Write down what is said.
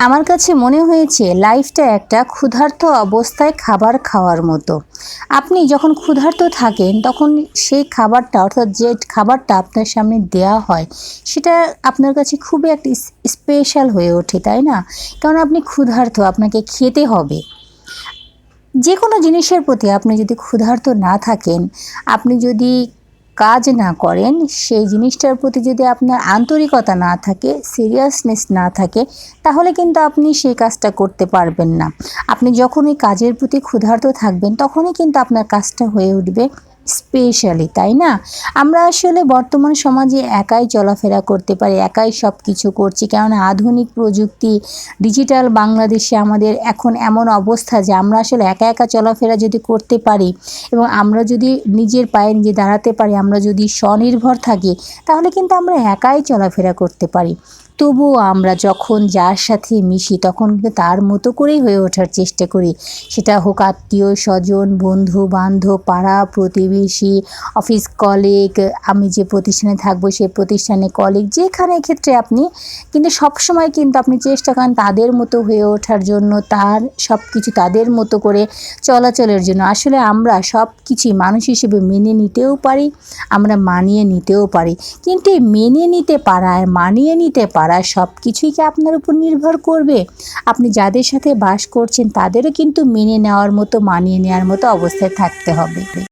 আমার কাছে মনে হয়েছে, লাইফটা একটা ক্ষুধার্ত অবস্থায় খাবার খাওয়ার মতো। আপনি যখন ক্ষুধার্ত থাকেন, তখন সেই খাবারটা, অর্থাৎ যে খাবারটা আপনার সামনে দেয়া হয়, সেটা আপনার কাছে খুবই একটা স্পেশাল হয়ে ওঠে, তাই না? কারণ আপনি ক্ষুধার্ত, আপনাকে খেতে হবে। যে কোনো জিনিসের প্রতি আপনি যদি ক্ষুধার্ত না থাকেন, আপনি যদি কাজ না করেন, সেই জিনিসটার প্রতি যদি আপনার আন্তরিকতা না থাকে সিরিয়াসনেস না থাকে, তাহলে কিন্তু আপনি সেই কাজটা করতে পারবেন না। আপনি যখনই কাজের প্রতি ক্ষুধার্ত থাকবেন, তখনই কিন্তু আপনার কাজটা হয়ে উঠবে। স্পেশালি, তাই না? আমরা আসলে বর্তমান সমাজে একাই চলাফেরা করতে পারি, একাই সব কিছু করছি। কেননা আধুনিক প্রযুক্তি, ডিজিটাল বাংলাদেশে আমাদের এখন এমন অবস্থা যে আমরা আসলে একা একা চলাফেরা যদি করতে পারি এবং আমরা যদি নিজের পায়ে নিজে দাঁড়াতে পারি, আমরা যদি স্বনির্ভর থাকি, তাহলে কিন্তু আমরা একাই চলাফেরা করতে পারি। তবুও আমরা যখন যার সাথে মিশি, তখন কিন্তু তার মতো করেই হয়ে ওঠার চেষ্টা করি। সেটা হোক আত্মীয়, স্বজন বন্ধু বান্ধব পাড়া প্রতিবেশী অফিস কলিগ আমি যে প্রতিষ্ঠানে থাকব সেই প্রতিষ্ঠানে কলিগ যেখানে ক্ষেত্রে আপনি কিন্তু সবসময় কিন্তু আপনি চেষ্টা করেন তাদের মতো হয়ে ওঠার জন্য, তার সব কিছু তাদের মতো করে চলাচলের জন্য। আসলে আমরা সব কিছুই মানুষ হিসেবে মেনে নিতেও পারি, আমরা মানিয়ে নিতেও পারি। কিন্তু মেনে নিতে পারা আর মানিয়ে নিতে পারা সব কিছুই কি আপনার উপর নির্ভর করবে? আপনি যাদের সাথে বাস করছেন, তাদেরও কিন্তু মেনে নেওয়ার মতো, মানিয়ে নেওয়ার মতো অবস্থায় থাকতে হবে।